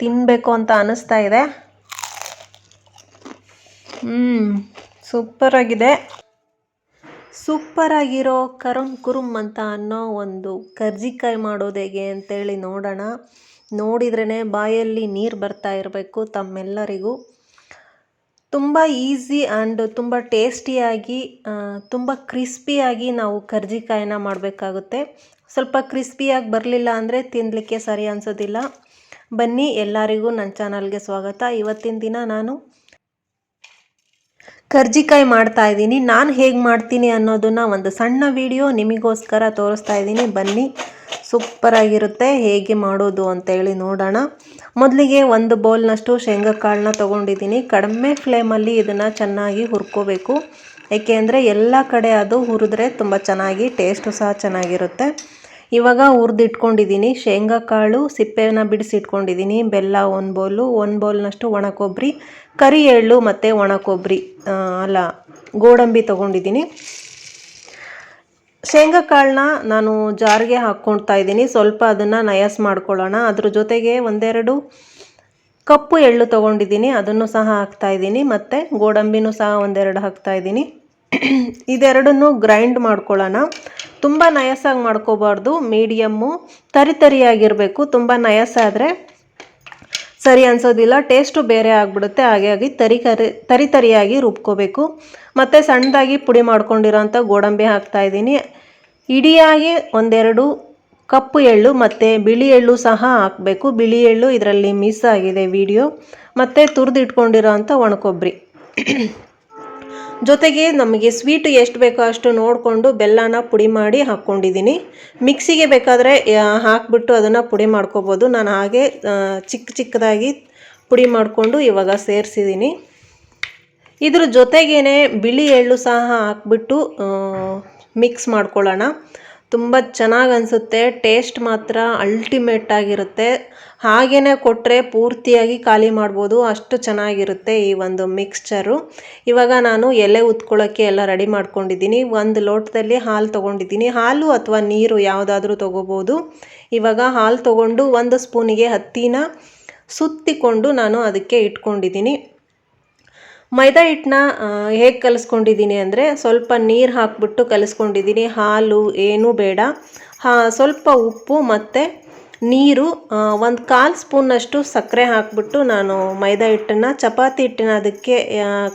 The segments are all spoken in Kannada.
ತಿನ್ನಬೇಕು ಅಂತ ಅನ್ನಿಸ್ತಾ ಇದೆ. ಹ್ಞೂ ಸೂಪರಾಗಿದೆ. ಸೂಪರಾಗಿರೋ ಕರುಂ ಕುರುಮ್ ಅಂತ ಅನ್ನೋ ಒಂದು ಕರ್ಜಿಕಾಯಿ ಮಾಡೋದು ಹೇಗೆ ಅಂತೇಳಿ ನೋಡೋಣ. ನೋಡಿದ್ರೇ ಬಾಯಲ್ಲಿ ನೀರು ಬರ್ತಾ ಇರಬೇಕು ತಮ್ಮೆಲ್ಲರಿಗೂ. ತುಂಬ ಈಸಿ ಆ್ಯಂಡ್ ತುಂಬ ಟೇಸ್ಟಿಯಾಗಿ ತುಂಬ ಕ್ರಿಸ್ಪಿಯಾಗಿ ನಾವು ಕರ್ಜಿಕಾಯಿನ ಮಾಡಬೇಕಾಗುತ್ತೆ. ಸ್ವಲ್ಪ ಕ್ರಿಸ್ಪಿಯಾಗಿ ಬರಲಿಲ್ಲ ಅಂದರೆ ತಿನ್ನಲಿಕ್ಕೆ ಸರಿ ಅನಿಸೋದಿಲ್ಲ. ಬನ್ನಿ, ಎಲ್ಲರಿಗೂ ನನ್ನ ಚಾನಲ್ಗೆ ಸ್ವಾಗತ. ಇವತ್ತಿನ ದಿನ ನಾನು ಕರ್ಜಿಕಾಯಿ ಮಾಡ್ತಾ ಇದ್ದೀನಿ. ನಾನು ಹೇಗೆ ಮಾಡ್ತೀನಿ ಅನ್ನೋದನ್ನು ಒಂದು ಸಣ್ಣ ವಿಡಿಯೋ ನಿಮಗೋಸ್ಕರ ತೋರಿಸ್ತಾ ಇದ್ದೀನಿ. ಬನ್ನಿ, ಸೂಪರಾಗಿರುತ್ತೆ. ಹೇಗೆ ಮಾಡೋದು ಅಂತೇಳಿ ನೋಡೋಣ. ಮೊದಲಿಗೆ ಒಂದು ಬೌಲ್ನಷ್ಟು ಶೇಂಗಾ ಕಾಳನ್ನ ತೊಗೊಂಡಿದ್ದೀನಿ. ಕಡಿಮೆ ಫ್ಲೇಮಲ್ಲಿ ಇದನ್ನು ಚೆನ್ನಾಗಿ ಹುರ್ಕೋಬೇಕು. ಏಕೆಂದರೆ ಎಲ್ಲ ಕಡೆ ಅದು ಹುರಿದ್ರೆ ತುಂಬ ಚೆನ್ನಾಗಿ, ಟೇಸ್ಟು ಸಹ ಚೆನ್ನಾಗಿರುತ್ತೆ. ಇವಾಗ ಹುರಿದಿಟ್ಕೊಂಡಿದ್ದೀನಿ ಶೇಂಗಾ ಕಾಳು ಸಿಪ್ಪೆನ ಬಿಡಿಸಿಟ್ಕೊಂಡಿದ್ದೀನಿ ಬೆಲ್ಲ ಒಂದು ಬೌಲು, ಒಂದು ಬೌಲ್ನಷ್ಟು ಒಣ ಕೊಬ್ಬರಿ ಕರಿ ಎಳ್ಳು ಮತ್ತು ಒಣ ಕೊಬ್ಬರಿ ಅಲ್ಲ, ಗೋಡಂಬಿ ತೊಗೊಂಡಿದ್ದೀನಿ ಶೇಂಗಾ ಕಾಳನ್ನ ನಾನು ಜಾರಿಗೆ ಹಾಕ್ಕೊಳ್ತಾ ಇದ್ದೀನಿ. ಸ್ವಲ್ಪ ಅದನ್ನು ನಯಾಸ್ ಮಾಡ್ಕೊಳ್ಳೋಣ. ಅದ್ರ ಜೊತೆಗೆ ಒಂದೆರಡು ಕಪ್ಪು ಎಳ್ಳು ತೊಗೊಂಡಿದ್ದೀನಿ ಅದನ್ನು ಸಹ ಹಾಕ್ತಾ ಇದ್ದೀನಿ. ಮತ್ತು ಗೋಡಂಬಿನೂ ಸಹ ಒಂದೆರಡು ಹಾಕ್ತಾ ಇದ್ದೀನಿ. ಇದೆರಡನ್ನು ಗ್ರೈಂಡ್ ಮಾಡ್ಕೊಳ್ಳೋಣ. ತುಂಬ ನಯಸ್ಸಾಗಿ ಮಾಡ್ಕೋಬಾರ್ದು, ಮೀಡಿಯಮ್ಮು. ತರಿ ತರಿಯಾಗಿರಬೇಕು, ತುಂಬ ಆದರೆ ಸರಿ ಅನಿಸೋದಿಲ್ಲ. ಟೇಸ್ಟು ಬೇರೆ ಆಗಿಬಿಡುತ್ತೆ. ಹಾಗಾಗಿ ತರಿ ತರಿ ತರಿಯಾಗಿ ರುಬ್ಕೋಬೇಕು. ಮತ್ತು ಸಣ್ಣದಾಗಿ ಪುಡಿ ಮಾಡ್ಕೊಂಡಿರೋಂಥ ಗೋಡಂಬಿ ಹಾಕ್ತಾಯಿದ್ದೀನಿ ಇಡಿಯಾಗಿ ಒಂದೆರಡು ಕಪ್ಪು ಎಳ್ಳು ಮತ್ತು ಬಿಳಿ ಎಳ್ಳು ಸಹ ಹಾಕಬೇಕು. ಬಿಳಿ ಎಳ್ಳು ಇದರಲ್ಲಿ ಮಿಸ್ ಆಗಿದೆ ವಿಡಿಯೋ. ಮತ್ತು ತುರಿದಿಟ್ಕೊಂಡಿರೋ ಅಂಥ ಒಣಕೊಬ್ಬರಿ. ಜೊತೆಗೆ ನಮಗೆ ಸ್ವೀಟ್ ಎಷ್ಟು ಬೇಕೋ ಅಷ್ಟು ನೋಡಿಕೊಂಡು ಬೆಲ್ಲನ ಪುಡಿ ಮಾಡಿ ಹಾಕ್ಕೊಂಡಿದ್ದೀನಿ. ಮಿಕ್ಸಿಗೆ ಬೇಕಾದರೆ ಹಾಕಿಬಿಟ್ಟು ಅದನ್ನು ಪುಡಿ ಮಾಡ್ಕೋಬೋದು. ನಾನು ಹಾಗೆ ಚಿಕ್ಕ ಚಿಕ್ಕದಾಗಿ ಪುಡಿ ಮಾಡಿಕೊಂಡು ಇವಾಗ ಸೇರಿಸಿದ್ದೀನಿ. ಇದ್ರ ಜೊತೆಗೇ ಬಿಳಿ ಎಳ್ಳು ಸಹ ಹಾಕ್ಬಿಟ್ಟು ಮಿಕ್ಸ್ ಮಾಡ್ಕೊಳ್ಳೋಣ. ತುಂಬ ಚೆನ್ನಾಗಿ ಅನಿಸುತ್ತೆ. ಟೇಸ್ಟ್ ಮಾತ್ರ ಅಲ್ಟಿಮೇಟ್ ಆಗಿರುತ್ತೆ. ಹಾಗೇ ಕೊಟ್ಟರೆ ಪೂರ್ತಿಯಾಗಿ ಖಾಲಿ ಮಾಡ್ಬೋದು. ಅಷ್ಟು ಚೆನ್ನಾಗಿರುತ್ತೆ ಈ ಒಂದು ಮಿಕ್ಸ್ಚರು ಇವಾಗ ನಾನು ಎಲೆ ಉತ್ಕೊಳ್ಳೋಕ್ಕೆ ಎಲ್ಲ ರೆಡಿ ಮಾಡ್ಕೊಂಡಿದ್ದೀನಿ. ಒಂದು ಲೋಟದಲ್ಲಿ ಹಾಲು ತೊಗೊಂಡಿದ್ದೀನಿ. ಹಾಲು ಅಥವಾ ನೀರು ಯಾವುದಾದ್ರೂ ತೊಗೋಬೋದು. ಇವಾಗ ಹಾಲು ತೊಗೊಂಡು ಒಂದು ಸ್ಪೂನಿಗೆ ಹತ್ತಿನ ಸುತ್ತಿಕೊಂಡು ನಾನು ಅದಕ್ಕೆ ಇಟ್ಕೊಂಡಿದ್ದೀನಿ. ಮೈದಾ ಹಿಟ್ಟನ್ನ ಹೇಗೆ ಕಲಿಸ್ಕೊಂಡಿದ್ದೀನಿ ಅಂದರೆ ಸ್ವಲ್ಪ ನೀರು ಹಾಕ್ಬಿಟ್ಟು ಕಲಿಸ್ಕೊಂಡಿದ್ದೀನಿ. ಹಾಲು ಏನೂ ಬೇಡ. ಹಾ, ಸ್ವಲ್ಪ ಉಪ್ಪು ಮತ್ತು ನೀರು ಒಂದು ಕಾಲು ಸ್ಪೂನಷ್ಟು ಸಕ್ಕರೆ ಹಾಕ್ಬಿಟ್ಟು ನಾನು ಮೈದಾ ಹಿಟ್ಟನ್ನು, ಚಪಾತಿ ಹಿಟ್ಟಿನ ಅದಕ್ಕೆ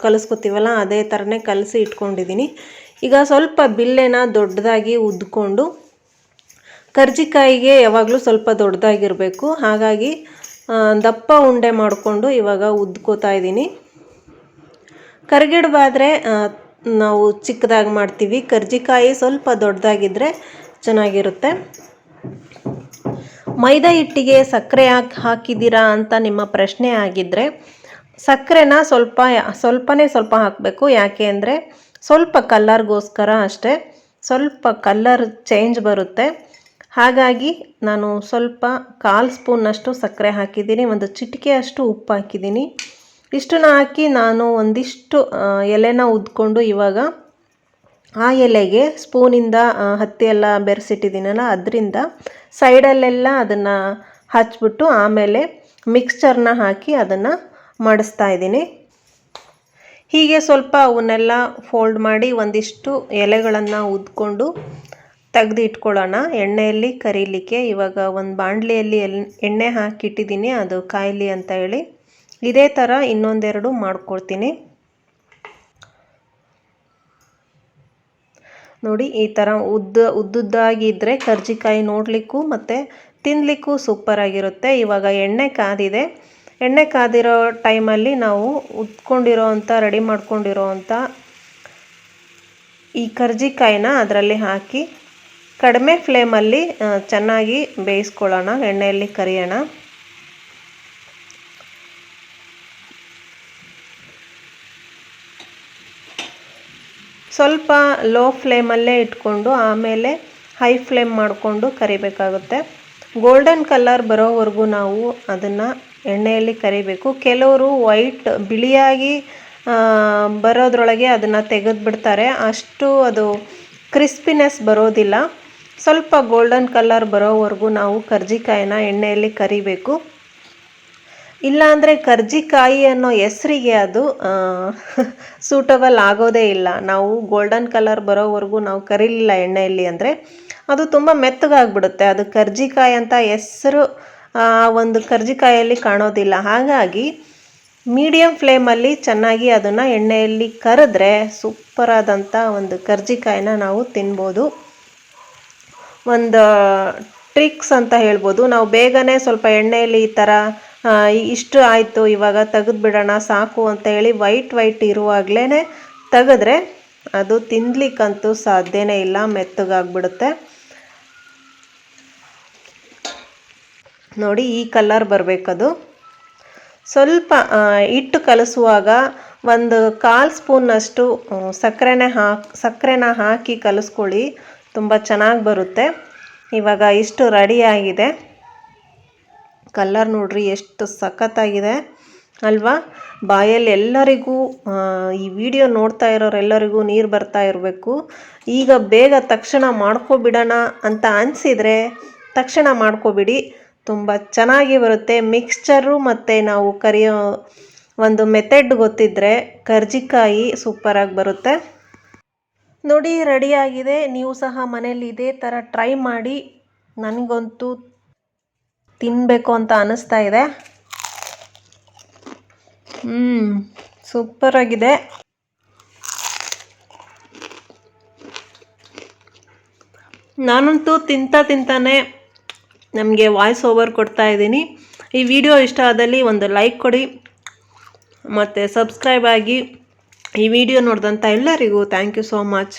ಕಲಿಸ್ಕೊತೀವಲ್ಲ, ಅದೇ ಥರನೇ ಕಲಸಿ ಇಟ್ಕೊಂಡಿದ್ದೀನಿ. ಈಗ ಸ್ವಲ್ಪ ಬಿಲ್ಲೆನ ದೊಡ್ಡದಾಗಿ ಉದ್ಕೊಂಡು ಕರ್ಜಿಕಾಯಿಗೆ ಯಾವಾಗಲೂ ಸ್ವಲ್ಪ ದೊಡ್ಡದಾಗಿರಬೇಕು. ಹಾಗಾಗಿ ದಪ್ಪ ಉಂಡೆ ಮಾಡಿಕೊಂಡು ಇವಾಗ ಉದ್ಕೋತಾ ಇದ್ದೀನಿ. ಕರ್ಗಿಡಬಾದರೆ ನಾವು ಚಿಕ್ಕದಾಗಿ ಮಾಡ್ತೀವಿ. ಕರ್ಜಿಕಾಯಿ ಸ್ವಲ್ಪ ದೊಡ್ಡದಾಗಿದ್ದರೆ ಚೆನ್ನಾಗಿರುತ್ತೆ. ಮೈದಾ ಹಿಟ್ಟಿಗೆ ಸಕ್ಕರೆ ಹಾಕಿ, ಹಾಕಿದ್ದೀರಾ ಅಂತ ನಿಮ್ಮ ಪ್ರಶ್ನೆ ಆಗಿದ್ದರೆ ಸಕ್ಕರೆನ ಸ್ವಲ್ಪ, ಸ್ವಲ್ಪನೇ ಸ್ವಲ್ಪ ಹಾಕಬೇಕು. ಯಾಕೆ ಅಂದರೆ, ಸ್ವಲ್ಪ ಕಲ್ಲರ್ಗೋಸ್ಕರ ಅಷ್ಟೇ, ಸ್ವಲ್ಪ ಕಲ್ಲರ್ ಚೇಂಜ್ ಬರುತ್ತೆ. ಹಾಗಾಗಿ ನಾನು ಸ್ವಲ್ಪ ಕಾಲು ಸ್ಪೂನ್ನಷ್ಟು ಸಕ್ಕರೆ ಹಾಕಿದ್ದೀನಿ. ಒಂದು ಚಿಟಿಕೆಯಷ್ಟು ಉಪ್ಪು ಹಾಕಿದ್ದೀನಿ. ಇಷ್ಟನ್ನ ಹಾಕಿ ನಾನು ಒಂದಿಷ್ಟು ಎಲೆನ ಉದ್ಕೊಂಡು ಇವಾಗ ಆ ಎಲೆಗೆ ಸ್ಪೂನಿಂದ ಹತ್ತಿ ಎಲ್ಲ ಬೆರೆಸಿಟ್ಟಿದ್ದೀನಲ್ಲ, ಅದರಿಂದ ಸೈಡಲ್ಲೆಲ್ಲ ಅದನ್ನು ಹಚ್ಚಿಬಿಟ್ಟು ಆಮೇಲೆ ಮಿಕ್ಸ್ಚರ್ನ ಹಾಕಿ ಅದನ್ನು ಮಾಡಿಸ್ತಾ ಇದ್ದೀನಿ. ಹೀಗೆ ಸ್ವಲ್ಪ ಅವನ್ನೆಲ್ಲ ಫೋಲ್ಡ್ ಮಾಡಿ ಒಂದಿಷ್ಟು ಎಲೆಗಳನ್ನು ಉದ್ಕೊಂಡು ತೆಗ್ದು ಇಟ್ಕೊಳ್ಳೋಣ ಎಣ್ಣೆಯಲ್ಲಿ ಕರೀಲಿಕ್ಕೆ ಇವಾಗ ಒಂದು ಬಾಣಲಿಯಲ್ಲಿ ಎಣ್ಣೆ ಹಾಕಿಟ್ಟಿದ್ದೀನಿ, ಅದು ಕಾಯಲಿ ಅಂತ ಹೇಳಿ. ಇದೇ ಥರ ಇನ್ನೊಂದೆರಡು ಮಾಡ್ಕೊಳ್ತೀನಿ. ನೋಡಿ, ಈ ಥರ ಉದ್ದ ಉದ್ದುದ್ದಾಗಿದ್ದರೆ ಕರ್ಜಿಕಾಯಿ ನೋಡಲಿಕ್ಕೂ ಮತ್ತು ತಿನ್ನಲಿಕ್ಕೂ ಸೂಪರಾಗಿರುತ್ತೆ ಇವಾಗ ಎಣ್ಣೆ ಕಾದಿದೆ. ಎಣ್ಣೆ ಕಾದಿರೋ ಟೈಮಲ್ಲಿ ನಾವು ಉತ್ಕೊಂಡಿರೋ ಅಂಥ ರೆಡಿ ಮಾಡ್ಕೊಂಡಿರೋ ಅಂಥ ಈ ಕರ್ಜಿಕಾಯಿನ ಅದರಲ್ಲಿ ಹಾಕಿ ಕಡಿಮೆ ಫ್ಲೇಮಲ್ಲಿ ಚೆನ್ನಾಗಿ ಬೇಯಿಸ್ಕೊಳ್ಳೋಣ, ಎಣ್ಣೆಯಲ್ಲಿ ಕರಿಯೋಣ. ಸ್ವಲ್ಪ ಲೋ ಫ್ಲೇಮಲ್ಲೇ ಇಟ್ಕೊಂಡು ಆಮೇಲೆ ಹೈ ಫ್ಲೇಮ್ ಮಾಡಿಕೊಂಡು ಕರಿಬೇಕಾಗುತ್ತೆ. ಗೋಲ್ಡನ್ ಕಲರ್ ಬರೋವರೆಗೂ ನಾವು ಅದನ್ನು ಎಣ್ಣೆಯಲ್ಲಿ ಕರಿಬೇಕು. ಕೆಲವರು ವೈಟ್ ಬಿಳಿಯಾಗಿ ಬರೋದ್ರೊಳಗೆ ಅದನ್ನು ತೆಗೆದುಬಿಡ್ತಾರೆ. ಅಷ್ಟು ಅದು ಕ್ರಿಸ್ಪಿನೆಸ್ ಬರೋದಿಲ್ಲ. ಸ್ವಲ್ಪ ಗೋಲ್ಡನ್ ಕಲರ್ ಬರೋವರೆಗೂ ನಾವು ಕರ್ಜಿಕಾಯಿನ ಎಣ್ಣೆಯಲ್ಲಿ ಕರಿಬೇಕು. ಇಲ್ಲಾಂದರೆ ಕರ್ಜಿಕಾಯಿ ಅನ್ನೋ ಹೆಸರಿಗೆ ಅದು ಸೂಟಬಲ್ ಆಗೋದೇ ಇಲ್ಲ. ನಾವು ಗೋಲ್ಡನ್ ಕಲರ್ ಬರೋವರೆಗೂ ನಾವು ಕರೀಲಿಲ್ಲ ಎಣ್ಣೆಯಲ್ಲಿ ಅಂದರೆ ಅದು ತುಂಬ ಮೆತ್ತಗಾಗ್ಬಿಡುತ್ತೆ. ಅದು ಕರ್ಜಿಕಾಯಿ ಅಂತ ಹೆಸರು, ಆ, ಒಂದು ಕರ್ಜಿಕಾಯಲ್ಲಿ ಕಾಣೋದಿಲ್ಲ. ಹಾಗಾಗಿ ಮೀಡಿಯಮ್ ಫ್ಲೇಮಲ್ಲಿ ಚೆನ್ನಾಗಿ ಅದನ್ನು ಎಣ್ಣೆಯಲ್ಲಿ ಕರೆದ್ರೆ ಸೂಪರಾದಂಥ ಒಂದು ಕರ್ಜಿಕಾಯಿನ ನಾವು ತಿನ್ಬೋದು. ಒಂದು ಟ್ರಿಕ್ಸ್ ಅಂತ ಹೇಳ್ಬೋದು. ನಾವು ಬೇಗನೆ ಸ್ವಲ್ಪ ಎಣ್ಣೆಯಲ್ಲಿ ಈ ಥರ ಇಷ್ಟು ಆಯಿತು, ಇವಾಗ ತೆಗೆದು ಬಿಡೋಣ, ಸಾಕು ಅಂತ ಹೇಳಿ ವೈಟ್ ವೈಟ್ ಇರುವಾಗಲೇ ತೆಗೆದ್ರೆ ಅದು ತಿನ್ಲಿಕ್ಕಂತೂ ಸಾಧ್ಯನೇ ಇಲ್ಲ, ಮೆತ್ತಗಾಗ್ಬಿಡುತ್ತೆ. ನೋಡಿ, ಈ ಕಲರ್ ಬರಬೇಕದು. ಸ್ವಲ್ಪ ಹಿಟ್ಟು ಕಲಸುವಾಗ ಒಂದು ಕಾಲು ಸ್ಪೂನಷ್ಟು ಅಷ್ಟು ಸಕ್ಕರೆನೇ ಹಾಕಿ ಸಕ್ಕರೆನ ಹಾಕಿ ಕಲಿಸ್ಕೊಳ್ಳಿ, ತುಂಬ ಚೆನ್ನಾಗಿ ಬರುತ್ತೆ. ಇವಾಗ ಇಷ್ಟು ರೆಡಿಯಾಗಿದೆ ಕಲ್ಲರ್ ನೋಡ್ರಿ ಎಷ್ಟು ಸಖತ್ತಾಗಿದೆ ಅಲ್ವಾ? ಬಾಯಲ್ಲಿ ಎಲ್ಲರಿಗೂ ಈ ವಿಡಿಯೋ ನೋಡ್ತಾ ಇರೋರೆಲ್ಲರಿಗೂ ನೀರು ಬರ್ತಾ ಇರಬೇಕು. ಈಗ ಬೇಗ ತಕ್ಷಣ ಮಾಡ್ಕೊಬಿಡೋಣ ಅಂತ ಅನಿಸಿದರೆ ತಕ್ಷಣ ಮಾಡ್ಕೊಬಿಡಿ. ತುಂಬ ಚೆನ್ನಾಗಿ ಬರುತ್ತೆ. ಮಿಕ್ಸ್ಚರು ಮತ್ತು ನಾವು ಕರಿಯೋ ಒಂದು ಮೆಥಡ್ ಗೊತ್ತಿದ್ದರೆ ಕರ್ಜಿಕಾಯಿ ಸೂಪರಾಗಿ ಬರುತ್ತೆ. ನೋಡಿ ರೆಡಿಯಾಗಿದೆ ನೀವು ಸಹ ಮನೇಲಿ ಇದೇ ಥರ ಟ್ರೈ ಮಾಡಿ. ನನಗಂತೂ ತಿನ್ನಬೇಕು ಅಂತ ಅನ್ನಿಸ್ತಾ ಇದೆ. ಹ್ಞೂ ಸೂಪರಾಗಿದೆ ನಾನಂತೂ ತಿಂತ ತಿಂತಾನೆ ನಮಗೆ ವಾಯ್ಸ್ ಓವರ್ ಕೊಡ್ತಾ ಇದ್ದೀನಿ. ಈ ವಿಡಿಯೋ ಇಷ್ಟ ಆದಲ್ಲಿ ಒಂದು ಲೈಕ್ ಕೊಡಿ, ಮತ್ತು ಸಬ್ಸ್ಕ್ರೈಬ್ ಆಗಿ ಈ ವಿಡಿಯೋ ನೋಡಿದಂಥ ಎಲ್ಲರಿಗೂ ಥ್ಯಾಂಕ್ ಯು ಸೋ ಮಚ್